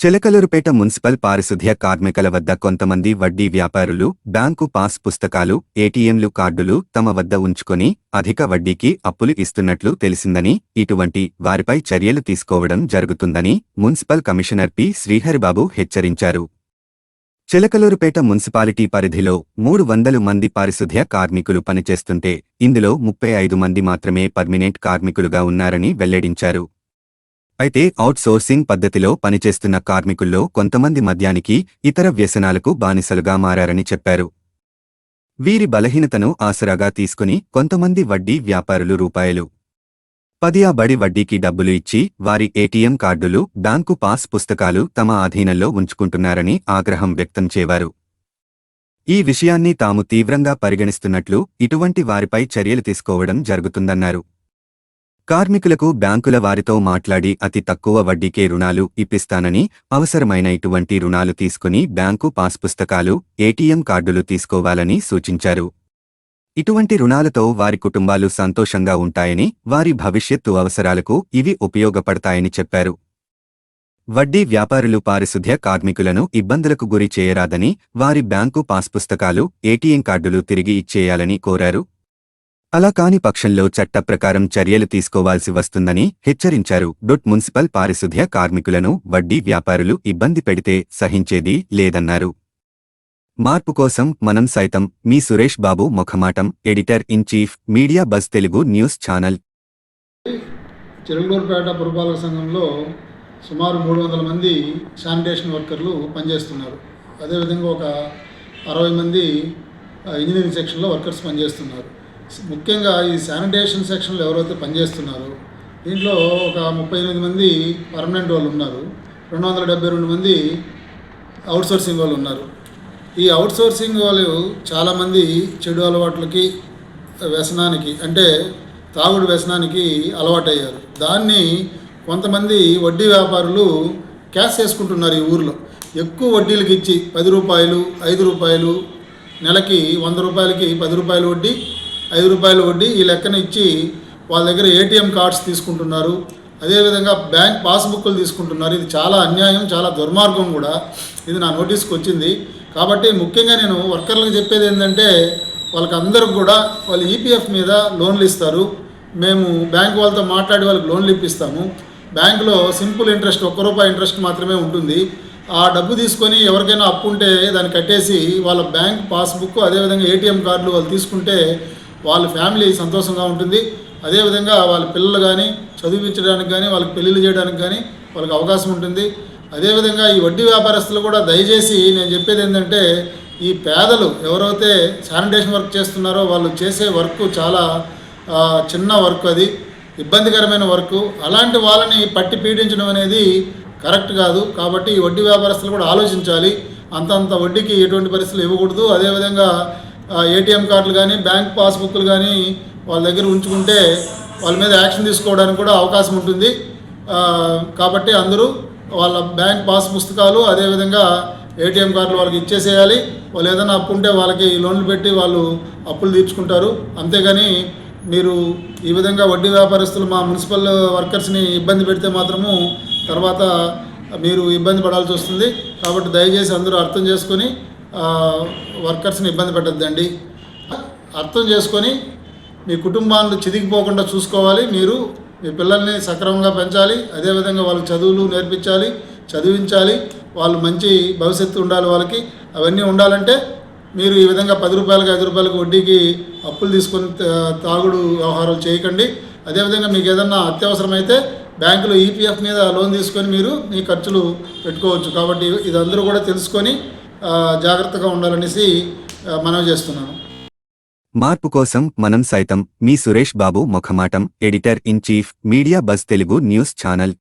Chilakaluripet municipal పారిశుధ్య కార్మికుల వద్ద కొంతమంది వడ్డీ వ్యాపారులు బ్యాంకు పాస్ పుస్తకాలు ఏటీఎంలు కార్డులు తమ వద్ద ఉంచుకొని అధిక వడ్డీకి అప్పులు ఇస్తున్నట్లు తెలిసిందని ఇటువంటి వారిపై చర్యలు తీసుకోవడం జరుగుతుందని మున్సిపల్ కమిషనర్ పి. శ్రీహరిబాబు హెచ్చరించారు. చిలకలూరుపేట మున్సిపాలిటీ పరిధిలో మూడు వందలు మంది పారిశుధ్య కార్మికులు పనిచేస్తుంటే ఇందులో ముప్పై ఐదు మంది మాత్రమే పర్మినెంట్ కార్మికులుగా ఉన్నారని వెల్లడించారు. అయితే అవుట్సోర్సింగ్ పద్ధతిలో పనిచేస్తున్న కార్మికుల్లో కొంతమంది మద్యానికి ఇతర వ్యసనాలకు బానిసలుగా మారారని చెప్పారు. వీరి బలహీనతను ఆసరాగా తీసుకుని కొంతమంది వడ్డీ వ్యాపారులు రూపాయలు. పది ఆ బడి వడ్డీకి డబ్బులు ఇచ్చి వారి ఏటీఎం కార్డులు బ్యాంకు పాస్ పుస్తకాలు తమ ఆధీనంలో ఉంచుకుంటున్నారని ఆగ్రహం వ్యక్తం చేవారు. ఈ విషయాన్ని తాము తీవ్రంగా పరిగణిస్తున్నట్లు ఇటువంటి వారిపై చర్యలు తీసుకోవడం జరుగుతుందన్నారు. కార్మికులకు బ్యాంకుల వారితో మాట్లాడి అతి తక్కువ వడ్డీకే రుణాలు ఇప్పిస్తానని అవసరమైన ఇటువంటి రుణాలు తీసుకుని బ్యాంకు పాస్ పుస్తకాలు ఏటీఎం కార్డులు తీసుకోవాలని సూచించారు. ఇటువంటి రుణాలతో వారి కుటుంబాలు సంతోషంగా ఉంటాయని వారి భవిష్యత్తు అవసరాలకు ఇవి ఉపయోగపడతాయని చెప్పారు. వడ్డీ వ్యాపారులు పారిశుధ్య కార్మికులను ఇబ్బందులకు గురి చేయరాదని వారి బ్యాంకు పాస్ పుస్తకాలు ఏటీఎం కార్డులు తిరిగి ఇచ్చేయాలని కోరారు. అలా కాని పక్షంలో చట్ట ప్రకారం చర్యలు తీసుకోవాల్సి వస్తుందని హెచ్చరించారు. డొట్ మున్సిపల్ పారిశుధ్య కార్మికులను వడ్డీ వ్యాపారులు ఇబ్బంది పెడితే సహించేది లేదన్నారు. మార్పు కోసం మనం సైతం మీ Suresh Babu ముఖమాటం editor in chief media bus Telugu news channel. చిరంగూరుపేట పురపాలక సంఘంలో సుమారు మూడు వందల మంది శానిటేషన్ వర్కర్లు పనిచేస్తున్నారు. అదేవిధంగా ఒక అరవై మంది ఇంజనీరింగ్ సెక్షన్లో వర్కర్స్ పనిచేస్తున్నారు. ముఖ్యంగా ఈ శానిటేషన్ సెక్షన్లో ఎవరైతే పనిచేస్తున్నారో దీంట్లో ఒక ముప్పై ఎనిమిది మంది పర్మనెంట్ వాళ్ళు ఉన్నారు. రెండు వందల డెబ్బై రెండు మంది అవుట్సోర్సింగ్ వాళ్ళు ఉన్నారు. ఈ అవుట్సోర్సింగ్ వాళ్ళు చాలామంది చెడు అలవాట్లకి వ్యసనానికి అంటే తాగుడు వ్యసనానికి అలవాటయ్యారు. దాన్ని కొంతమంది వడ్డీ వ్యాపారులు క్యాష్ చేసుకుంటున్నారు ఈ ఊర్లో. ఎక్కువ వడ్డీలకు ఇచ్చి పది రూపాయలు ఐదు రూపాయలు నెలకి వంద రూపాయలకి పది రూపాయలు వడ్డీ ఐదు రూపాయలు వడ్డీ ఈ లెక్కన ఇచ్చి వాళ్ళ దగ్గర ఏటీఎం కార్డ్స్ తీసుకుంటున్నారు. అదేవిధంగా బ్యాంక్ పాస్బుక్లు తీసుకుంటున్నారు. ఇది చాలా అన్యాయం చాలా దుర్మార్గం కూడా. ఇది నా నోటీస్కి వచ్చింది. కాబట్టి ముఖ్యంగా నేను వర్కర్లకు చెప్పేది ఏంటంటే వాళ్ళకి అందరికి కూడా వాళ్ళు ఈపీఎఫ్ మీద లోన్లు ఇస్తారు. మేము బ్యాంక్ వాళ్ళతో మాట్లాడి వాళ్ళకి లోన్లు ఇప్పిస్తాము. బ్యాంకులో సింపుల్ ఇంట్రెస్ట్ ఒక్క రూపాయి ఇంట్రెస్ట్ మాత్రమే ఉంటుంది. ఆ డబ్బు తీసుకొని ఎవరికైనా అప్పు ఉంటే దాన్ని కట్టేసి వాళ్ళ బ్యాంక్ పాస్బుక్ అదేవిధంగా ఏటీఎం కార్డులు వాళ్ళు తీసుకుంటే వాళ్ళ ఫ్యామిలీ సంతోషంగా ఉంటుంది. అదేవిధంగా వాళ్ళ పిల్లలు కానీ చదివించడానికి కానీ వాళ్ళకి పెళ్ళిళ్ళు చేయడానికి కానీ వాళ్ళకి అవకాశం ఉంటుంది. అదేవిధంగా ఈ వడ్డీ వ్యాపారస్తులు కూడా దయచేసి నేను చెప్పేది ఏంటంటే ఈ పేదలు ఎవరైతే శానిటేషన్ వర్క్ చేస్తున్నారో వాళ్ళు చేసే వర్క్ చాలా చిన్న వర్క్ అది ఇబ్బందికరమైన వర్క్. అలాంటి వాళ్ళని పట్టి పీడించడం అనేది కరెక్ట్ కాదు. కాబట్టి ఈ వడ్డీ వ్యాపారస్తులు కూడా ఆలోచించాలి. అంతంత వడ్డీకి ఎటువంటి పరిస్థితులు ఇవ్వకూడదు. అదేవిధంగా ఏటీఎం కార్డులు కానీ బ్యాంక్ పాస్బుక్లు కానీ వాళ్ళ దగ్గర ఉంచుకుంటే వాళ్ళ మీద యాక్షన్ తీసుకోవడానికి కూడా అవకాశం ఉంటుంది. కాబట్టి అందరూ వాళ్ళ బ్యాంక్ పాస్ పుస్తకాలు అదేవిధంగా ఏటీఎం కార్డులు వాళ్ళకి ఇచ్చేసేయాలి. వాళ్ళు ఏదైనా అప్పు ఉంటే వాళ్ళకి లోన్లు పెట్టి వాళ్ళు అప్పులు తీర్చుకుంటారు. అంతేగాని మీరు ఈ విధంగా వడ్డీ వ్యాపారస్తులు మా మున్సిపల్ వర్కర్స్ని ఇబ్బంది పెడితే మాత్రము తర్వాత మీరు ఇబ్బంది పడాల్సి వస్తుంది. కాబట్టి దయచేసి అందరూ అర్థం చేసుకొని వర్కర్స్ని ఇబ్బంది పెట్టద్దండి. అర్థం చేసుకొని మీ కుటుంబాన్ని చిదిగిపోకుండా చూసుకోవాలి. మీరు మీ పిల్లల్ని సక్రమంగా పెంచాలి. అదేవిధంగా వాళ్ళకి చదువులు నేర్పించాలి చదివించాలి. వాళ్ళు మంచి భవిష్యత్తు ఉండాలి వాళ్ళకి. అవన్నీ ఉండాలంటే మీరు ఈ విధంగా పది రూపాయలకి ఐదు రూపాయలకి వడ్డీకి అప్పులు తీసుకొని తాగుడు వ్యవహారాలు చేయకండి. అదేవిధంగా మీకు ఏదన్నా అత్యవసరమైతే బ్యాంకులో ఈపీఎఫ్ మీద లోన్ తీసుకొని మీరు మీ ఖర్చులు పెట్టుకోవచ్చు. కాబట్టి ఇది అందరూ కూడా తెలుసుకొని జాగ్రత్తగా ఉండాలనేసి మనవి చేస్తున్నాను. మార్పు కోసం మనం సైతం మీ Suresh Babu ముఖమాటం editor in chief media bus Telugu news channel.